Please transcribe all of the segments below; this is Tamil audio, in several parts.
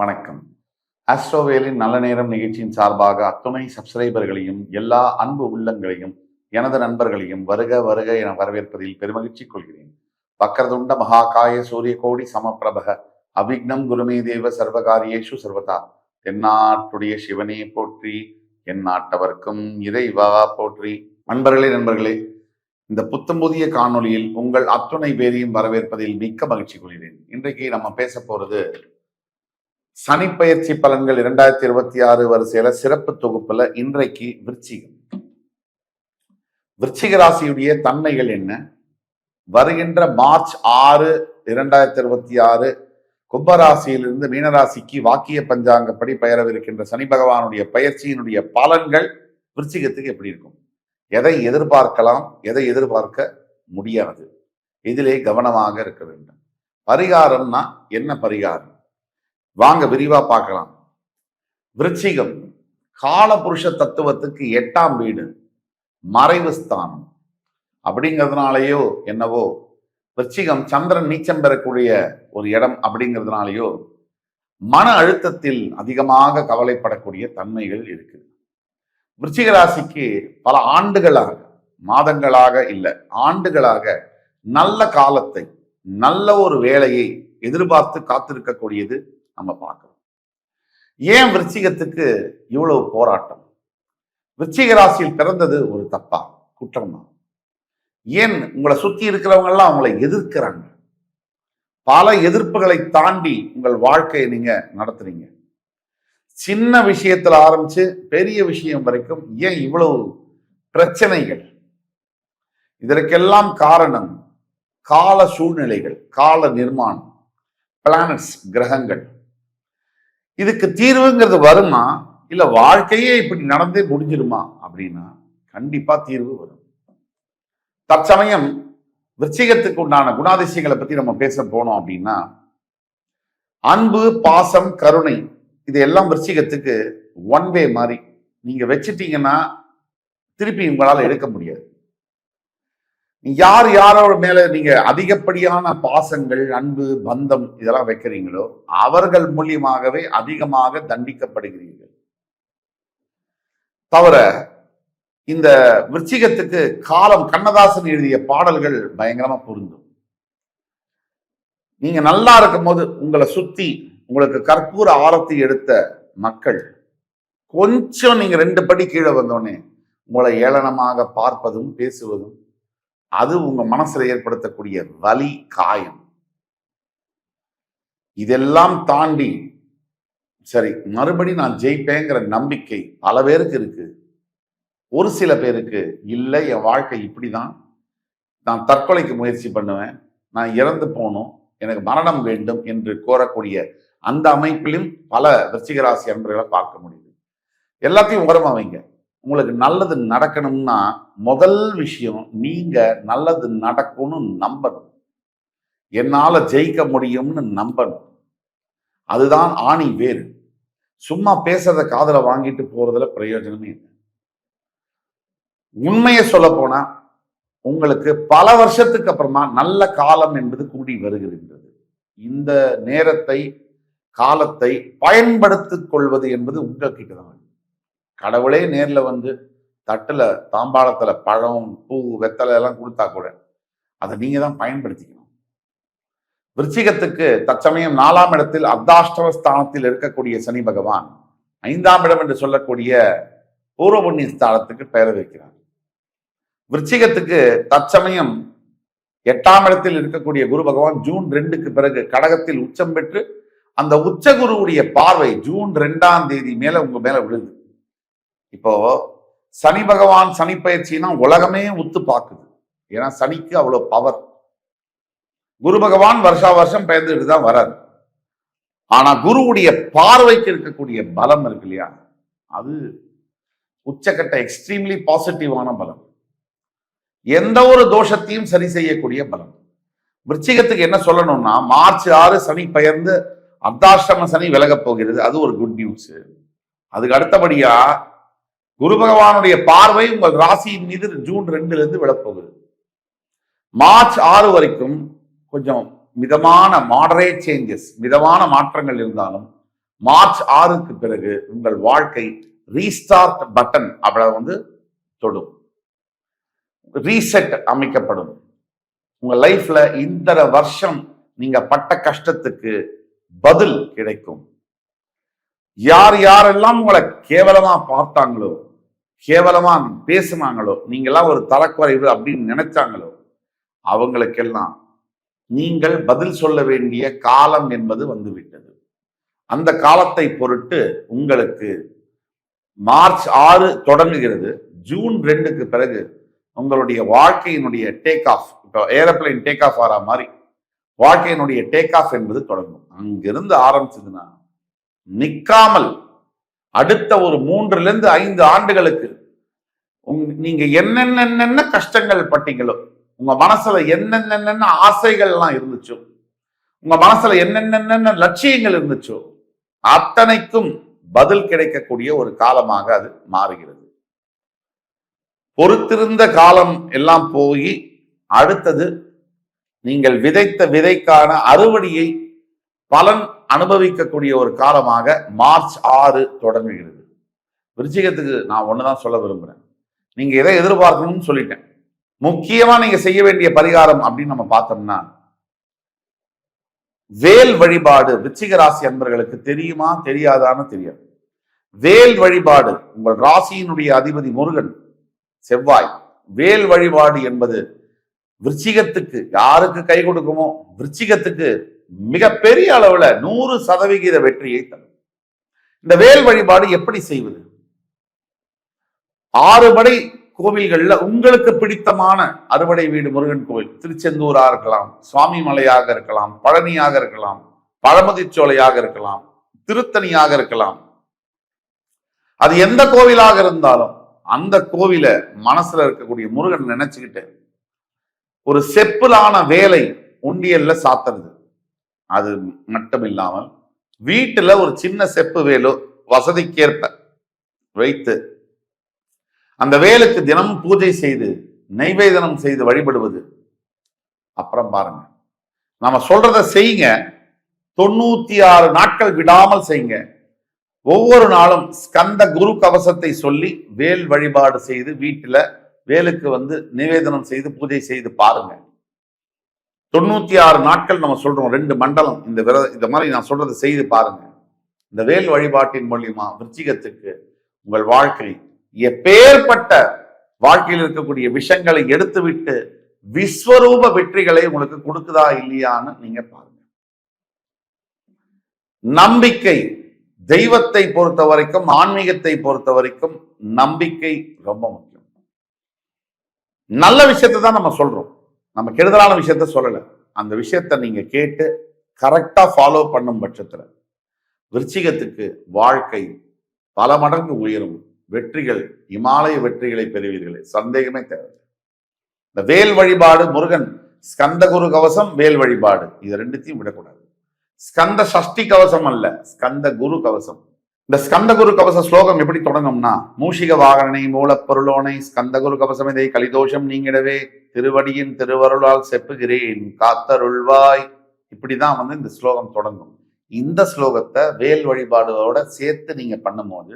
வணக்கம். ஆஸ்ட்ரோவேலின் நல்ல நேரம் நிகழ்ச்சியின் சார்பாக அத்துணை சப்ஸ்கிரைபர்களையும் எல்லா அன்பு உள்ளங்களையும் எனது நண்பர்களையும் வருக வருக என வரவேற்பதில் பெருமகிழ்ச்சி கொள்கிறேன். வக்கரதுண்ட மகாகாய சூரிய கோடி சமப்பிரபக அபிக்னம் குருமே தேவ சர்வகாரியேஷு சர்வதா தென்னாட்டுடைய சிவனே போற்றி என் நாட்டவர்க்கும் இறைவா போற்றி. நண்பர்களே நண்பர்களே இந்த புத்தம் புதிய காணொளியில் உங்கள் அத்துணை பேரையும் வரவேற்பதில் மிக்க மகிழ்ச்சி கொள்கிறேன். இன்றைக்கு நம்ம பேச போறது சனிப்பயிற்சி பலன்கள் இரண்டாயிரத்தி இருபத்தி ஆறு வரிசையில சிறப்பு தொகுப்புல இன்றைக்கு விருச்சிகம். விருச்சிக ராசியுடைய தன்மைகள் என்ன? வருகின்ற மார்ச் ஆறு இரண்டாயிரத்தி இருபத்தி ஆறு கும்பராசியிலிருந்து மீனராசிக்கு வாக்கிய பஞ்சாங்கப்படி பெயரவிருக்கின்ற சனி பகவானுடைய பயிற்சியினுடைய பலன்கள் விருச்சிகத்துக்கு எப்படி இருக்கும்? எதை எதிர்பார்க்கலாம் எதை எதிர்பார்க்க முடியாது. இதிலே கவனமாக இருக்க வேண்டும். பரிகாரம்னா என்ன பரிகாரம்? வாங்க விரிவா பார்க்கலாம். விருச்சிகம் காலபுருஷ தத்துவத்துக்கு எட்டாம் வீடு மறைவு ஸ்தானம். அப்படிங்கிறதுனாலயோ என்னவோ விருச்சிகம் சந்திரன் நீச்சம் பெறக்கூடிய ஒரு இடம் அப்படிங்கிறதுனாலயோ மன அழுத்தத்தில் அதிகமாக கவலைப்படக்கூடிய தன்மைகள் இருக்குது விருச்சிக ராசிக்கு பல ஆண்டுகளாக மாதங்களாக இல்லை ஆண்டுகளாக நல்ல காலத்தை நல்ல ஒரு வேலையை எதிர்பார்த்து காத்திருக்கக்கூடியது நம்ம பார்க்கணும் ஏன் விருச்சிகத்துக்கு இவ்வளவு போராட்டம்? விருச்சிக ராசியில் பிறந்தது ஒரு தப்பா? குற்றம்? தான் ஏன் உங்களை சுத்தி இருக்கிறவங்க எல்லாம் உங்களை எதிர்க்கிறாங்க? பல எதிர்ப்புகளை தாண்டி உங்கள் வாழ்க்கையை நீங்க நடத்துறீங்க. சின்ன விஷயத்துல ஆரம்பிச்சு பெரிய விஷயம் வரைக்கும் ஏன் இவ்வளவு பிரச்சனைகள்? இதற்கெல்லாம் காரணம் கால சூழ்நிலைகள் கால நிர்மாணம் பிளானட்ஸ் கிரகங்கள். இதுக்கு தீர்வுங்கிறது வருமா? இல்ல வாழ்க்கையே இப்படி நடந்தே முடிஞ்சிருமா? அப்படின்னா கண்டிப்பா தீர்வு வரும். தற்சமயம் விருச்சிகத்துக்கு உண்டான குணாதிசயங்களை பத்தி நம்ம பேச போனோம் அப்படின்னா அன்பு பாசம் கருணை இது எல்லாம் விருச்சிகத்துக்கு ஒன் வே மாதிரி நீங்க வச்சிட்டீங்கன்னா திருப்பி உங்களால் எடுக்க முடியாது. யார் யாரோட மேல நீங்க அதிகப்படியான பாசங்கள் அன்பு பந்தம் இதெல்லாம் வைக்கிறீங்களோ அவர்கள் மூலியமாகவே அதிகமாக தண்டிக்கப்படுகிறீர்கள். தவிர இந்த விருச்சிகத்துக்கு காலம் கண்ணதாசன் எழுதிய பாடல்கள் பயங்கரமா பொருந்தும். நீங்க நல்லா இருக்கும் போது உங்களை சுத்தி உங்களுக்கு கற்பூர ஆரத்தி எடுத்த மக்கள் கொஞ்சம் நீங்க ரெண்டு படி கீழே வந்தோடனே உங்களை ஏளனமாக பார்ப்பதும் பேசுவதும் அது உங்க மனசுல ஏற்படுத்தக்கூடிய வலி காயம். இதெல்லாம் தாண்டி சரி மறுபடி நான் ஜெயிப்பேங்கிற நம்பிக்கை பல பேருக்கு இருக்கு. ஒரு சில பேருக்கு இல்லை என் வாழ்க்கை இப்படிதான். நான் தற்கொலைக்கு முயற்சி பண்ணுவேன். நான் இறந்து போகணும். எனக்கு மரணம் வேண்டும் என்று கோரக்கூடிய அந்த அமைப்பிலும் பல விருச்சிகராசி அன்பர்களை பார்க்க முடியுது. எல்லாத்தையும் உரமா வைங்க. உங்களுக்கு நல்லது நடக்கணும்னா முதல் விஷயம் நீங்க நல்லது நடக்கணும்னு நம்பணும். என்னால் ஜெயிக்க முடியும்னு நம்பணும். அதுதான் ஆணி வேறு. சும்மா பேசுறத காதல வாங்கிட்டு போறதுல பிரயோஜனமே இல்லை. உண்மையை சொல்ல போனா உங்களுக்கு பல வருஷத்துக்கு அப்புறமா நல்ல காலம் என்பது கூடி வருகின்றது. இந்த நேரத்தை காலத்தை பயன்படுத்திக் கொள்வது என்பது உங்ககிட்ட தான் கடவுளே நேர்ல வந்து தட்டுல தாம்பாளத்துல பழம் பூ வெத்தலை எல்லாம் கொடுத்தா கூட அதை நீங்க தான் பயன்படுத்திக்கணும். விருச்சிகத்துக்கு தற்சமயம் நாலாம் இடத்தில் அர்த்தாஷ்டம ஸ்தானத்தில் இருக்கக்கூடிய சனி பகவான் ஐந்தாம் இடம் என்று சொல்லக்கூடிய பூர்வ புண்ணிய ஸ்தானத்துக்கு பெயர் வைக்கிறார். விருச்சிகத்துக்கு தற்சமயம் எட்டாம் இடத்தில் இருக்கக்கூடிய குரு பகவான் ஜூன் ரெண்டுக்கு பிறகு கடகத்தில் உச்சம் பெற்று அந்த உச்ச குருவுடைய பார்வை ஜூன் ரெண்டாம் தேதி மேல உங்க மேல விழுது இப்போ சனி பகவான் சனி பயிற்சினா உலகமே உத்து பார்க்குது. ஏன்னா சனிக்கு அவ்வளோ பவர் குரு பகவான் வருஷா வருஷம் பெயர்ந்துட்டு தான் வராது ஆனா குருவுடைய பார்வைக்கு இருக்கக்கூடிய பலம் இருக்கு இல்லையா? அது உச்சக்கட்ட எக்ஸ்ட்ரீம்லி பாசிட்டிவான பலம். எந்த ஒரு தோஷத்தையும் சரி செய்யக்கூடிய பலம். விருச்சிகத்துக்கு என்ன சொல்லணும்னா மார்ச் ஆறு சனி பெயர்ந்து அர்த்தாஷ்டம சனி விலகப் போகிறது. அது ஒரு குட் நியூஸ் அதுக்கு அடுத்தபடியா குரு பகவானுடைய பார்வை உங்கள் ராசியின் மீது ஜூன் ரெண்டுல இருந்து விழப்போகுது. மார்ச் ஆறு வரைக்கும் கொஞ்சம் மிதமான மாடரேட் சேஞ்சஸ் மிதமான மாற்றங்கள் இருந்தாலும் மார்ச் ஆறுக்கு பிறகு உங்கள் வாழ்க்கை ரீஸ்டார்ட் பட்டன் அப்படி வந்து தொடும். ரீசெட் அமைக்கப்படும். உங்க லைஃப்ல இந்த வருஷம் நீங்க பட்ட கஷ்டத்துக்கு பதில் கிடைக்கும். யார் யாரெல்லாம் உங்களை கேவலமா பார்த்தாங்களோ கேவலமா பேசுனாங்களோ நீங்கெல்லாம் ஒரு தரக்குறைவு அப்படின்னு நினைச்சாங்களோ? அவங்களுக்கெல்லாம் நீங்கள் பதில் சொல்ல வேண்டிய காலம் என்பது வந்துவிட்டது. அந்த காலத்தை பொருட்டு உங்களுக்கு மார்ச் ஆறு தொடங்குகிறது. ஜூன் ரெண்டுக்கு பிறகு உங்களுடைய வாழ்க்கையினுடைய டேக் ஆஃப் இப்போ ஏரோப்ளைன் டேக் ஆஃப் ஆற மாதிரி வாழ்க்கையினுடைய டேக் ஆஃப் என்பது தொடங்கும். அங்கிருந்து ஆரம்பிச்சதுன்னா நிற்காமல் அடுத்த ஒரு மூன்றுல இருந்து ஐந்து ஆண்டுகளுக்கு உங் நீங்க என்னென்ன கஷ்டங்கள் பட்டீங்களோ உங்க மனசுல என்னென்ன ஆசைகள் எல்லாம் இருந்துச்சோ உங்க மனசுல என்னென்ன லட்சியங்கள் இருந்துச்சோ அத்தனைக்கும் பதில் கிடைக்கக்கூடிய ஒரு காலமாக அது மாறுகிறது. பொறுத்திருந்த காலம் எல்லாம் போய் அடுத்தது நீங்கள் விதைத்த விதைக்கான அறுவடையை பலன் அனுபவிக்கக்கூடிய ஒரு காலமாக மார்ச் ஆறு தொடங்குகிறது. விருச்சிகத்துக்கு நான் ஒண்ணுதான் சொல்ல விரும்புறேன். நீங்க எதை எதிர்பார்க்கணும்னு சொல்லிட்டேன். முக்கியமா நீங்க செய்ய வேண்டிய பரிகாரம் அப்படின்னு நம்ம பார்த்தோம்னா வேல் வழிபாடு விச்சிக ராசி அன்பர்களுக்கு தெரியுமா தெரியாதான்னு தெரியாது. வேல் வழிபாடு உங்கள் ராசியினுடைய அதிபதி முருகன் செவ்வாய் வேல் வழிபாடு என்பது விருச்சிகத்துக்கு யாருக்கு கை கொடுக்குமோ விருச்சிகத்துக்கு மிகப்பெரிய அளவுல நூறு சதவிகித வெற்றியை தரும். இந்த வேல் வழிபாடு எப்படி செய்வது? ஆறுபடை கோவில்கள்ல உங்களுக்கு பிடித்தமான அறுபடை வீடு முருகன் கோவில். திருச்செந்தூரா இருக்கலாம் சுவாமி மலையாக இருக்கலாம் பழனியாக இருக்கலாம் பழமுதிச்சோலையாக இருக்கலாம் திருத்தணியாக இருக்கலாம். அது எந்த கோவிலாக இருந்தாலும் அந்த கோவில மனசுல இருக்கக்கூடிய முருகன் நினைச்சுக்கிட்டு ஒரு செப்புலான வேலை உண்டியல்ல சாத்துறது. அது மட்டும் இல்லாமல் வீட்டுல ஒரு சின்ன செப்பு வேலு வசதிக்கேற்ப வைத்து அந்த வேலுக்கு தினமும் பூஜை செய்து நைவேதனம் செய்து வழிபடுவது. அப்புறம் பாருங்க. நாம சொல்றத செய்யுங்க. தொண்ணூத்தி ஆறு நாட்கள் விடாமல் செய்யுங்க. ஒவ்வொரு நாளும் ஸ்கந்த குரு கவசத்தை சொல்லி வேல் வழிபாடு செய்து வீட்டுல வேலுக்கு வந்து நிவேதனம் செய்து பூஜை செய்து பாருங்க. தொண்ணூத்தி ஆறு நாட்கள் நம்ம சொல்றோம் ரெண்டு மண்டலம். இந்த விர இந்த மாதிரி நான் சொல்றதை செய்து பாருங்க. இந்த வேல் வழிபாட்டின் மூலியமா விருச்சிகத்துக்கு உங்கள் வாழ்க்கை எப்பேற்பட்ட வாழ்க்கையில் இருக்கக்கூடிய விஷயங்களை எடுத்துவிட்டு விஸ்வரூப வெற்றிகளை உங்களுக்கு கொடுக்குதா இல்லையான்னு நீங்க பாருங்க. நம்பிக்கை தெய்வத்தை பொறுத்த வரைக்கும் ஆன்மீகத்தை பொறுத்த வரைக்கும் நம்பிக்கை ரொம்ப முக்கியம். நல்ல விஷயத்தை தான் நம்ம சொல்றோம். நம்ம கெடுதலான விஷயத்த சொல்லலை. அந்த விஷயத்த நீங்க கேட்டு கரெக்டா ஃபாலோ பண்ணும் பட்சத்துல விருச்சிகத்துக்கு வாழ்க்கை பல மடங்கு உயரும். வெற்றிகள் இமாலய வெற்றிகளை பெறுவீர்களே. சந்தேகமே தேவை. இந்த வேல் வழிபாடு முருகன் ஸ்கந்த குரு கவசம் வேல் வழிபாடு. இது ரெண்டுத்தையும் விடக்கூடாது. ஸ்கந்த சஷ்டி கவசம் அல்ல ஸ்கந்த குரு கவசம். இந்த ஸ்கந்த குரு கவச ஸ்லோகம் எப்படி தொடங்கும்னா மூஷிக வாகனனை மூலப்பொருளோனை ஸ்கந்த குரு கவசம் இதை கலிதோஷம் நீங்கிடவே. திருவடியின் திருவருளால் செப்புகிறேன் காத்தருள்வாய். இப்படிதான் வந்து இந்த ஸ்லோகம் தொடங்கும். இந்த ஸ்லோகத்தை வேல் வழிபாடோட சேர்த்து நீங்க பண்ணும்போது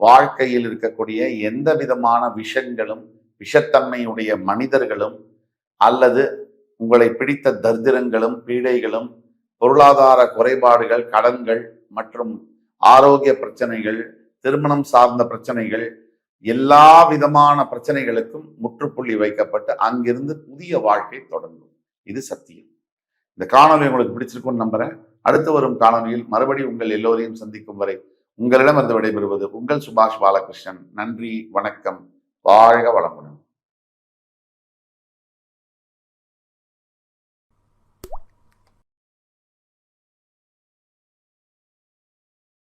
வாழ்க்கையில் இருக்கக்கூடிய எந்த விதமான விஷங்களும் விஷத்தன்மையுடைய மனிதர்களும் அல்லது உங்களை பிடித்த தரித்திரங்களும் பீடைகளும் பொருளாதார குறைபாடுகள் கடன்கள் மற்றும் ஆரோக்கிய பிரச்சனைகள் திருமணம் சார்ந்த பிரச்சனைகள் எல்லா விதமான பிரச்சனைகளுக்கும் முற்றுப்புள்ளி வைக்கப்பட்டு அங்கிருந்து புதிய வாழ்க்கை தொடங்கும். இது சத்தியம். இந்த காணொலி உங்களுக்கு பிடிச்சிருக்கும்னு நம்புறேன். அடுத்து வரும் காணொலியில் மறுபடி உங்கள் எல்லோரையும் சந்திக்கும் வரை உங்களிடம் விடைபெறுவது உங்கள் சுபாஷ் பாலகிருஷ்ணன். நன்றி வணக்கம். வாழ்க வளமுடன்.